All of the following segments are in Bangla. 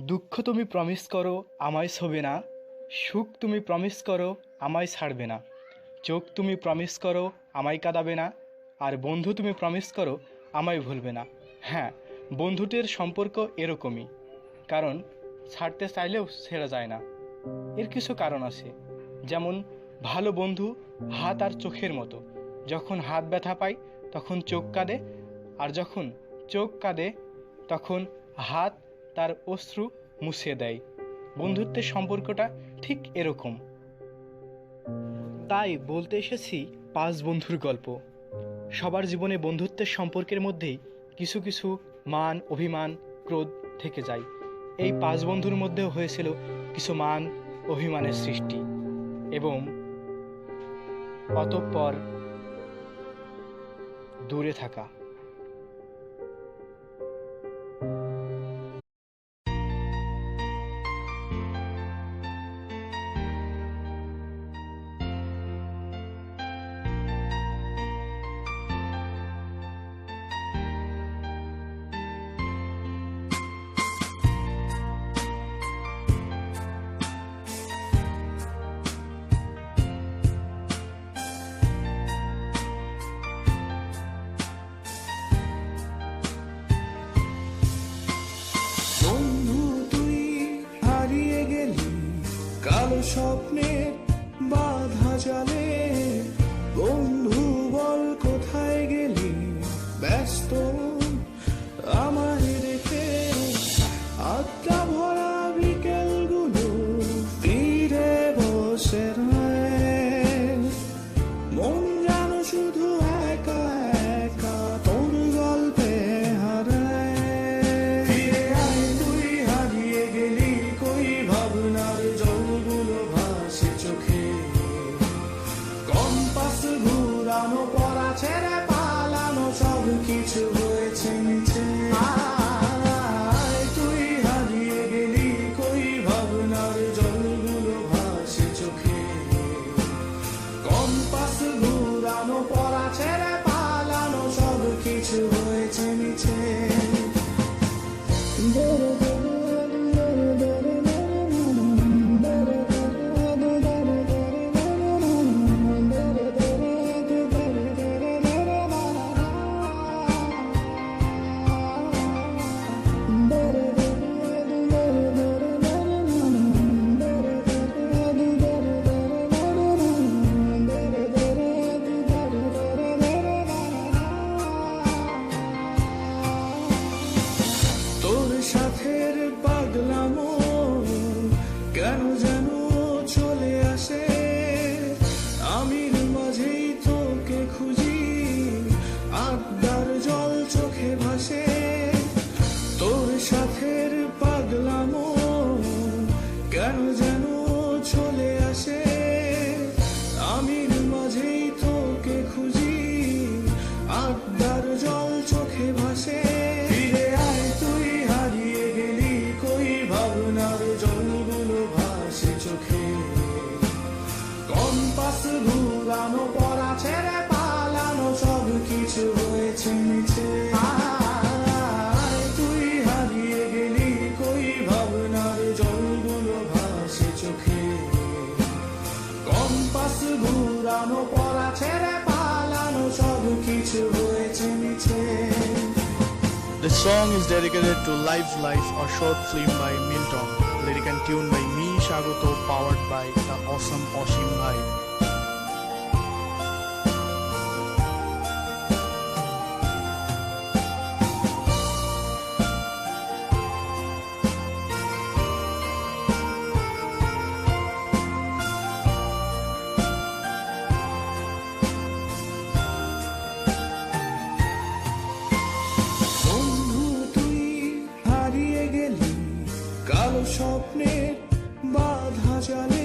দুঃখ তুমি প্রমিস করো, আমায় ছবে না। সুখ তুমি প্রমিস করো, আমায় ছাড়বে না। চোখ তুমি প্রমিস করো, আমায় কাঁদাবে না। আর বন্ধু তুমি প্রমিস করো, আমায় ভুলবে না। হ্যাঁ বন্ধুটির সম্পর্ক এরকমই। কারণ, ছাড়তে চাইলেও ছেড়া যায় না। এর কিছু কারণ আছে। যেমন, ভালো বন্ধু হাত আর চোখের মতো। যখন হাত ব্যথা পায়, তখন চোখ কাঁদে। আর যখন চোখ কাঁদে, তখন হাত তার অশ্রু মুছিয়ে দেয়। বন্ধুত্বের সম্পর্কটা ঠিক এরকম। তাই বলতে এসেছি পাঁচ বন্ধুর গল্প। সবার জীবনে বন্ধুত্বের সম্পর্কের মধ্যেই কিছু কিছু মান, অভিমান, ক্রোধ থেকে যায়। এই পাঁচ বন্ধুর মধ্যেও হয়েছিল কিছু মান, অভিমানের সৃষ্টি এবং অতঃপর দূরে থাকা। স্বপ্নের বাধা জালে। বন্ধু বল কোথায় গেলি? ব্যস্ত আড্ডার জল চোখে ভাসে। ফিরে তুই, হারিয়ে গেলি কই? ভাসে চোখে। কম্পাস ঘুরানো পড়া ছেড়ে The song is dedicated to Live Life, a short film by Milton. Lyric and tune by me, Shagoto, powered by the awesome Oshim Bhai. স্বপ্নের বাধা জালে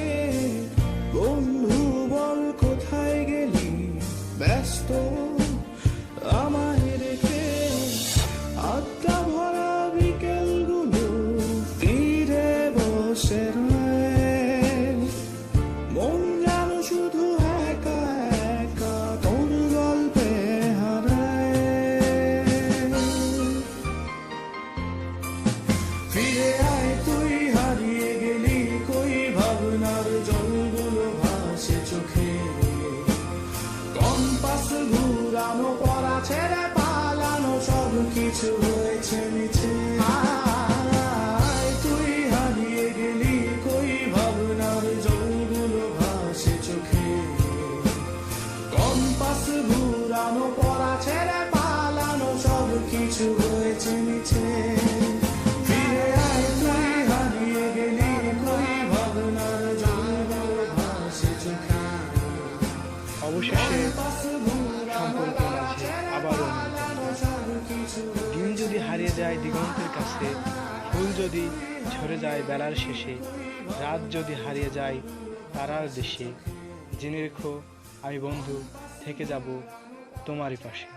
যায় দিগন্তের কাছে, ফুল যদি ঝরে যায় বেলার শেষে, রাত যদি হারিয়ে যায় তারার দেশে, জেনে রেখো আমি বন্ধু, থেকে যাব তোমারই পাশে।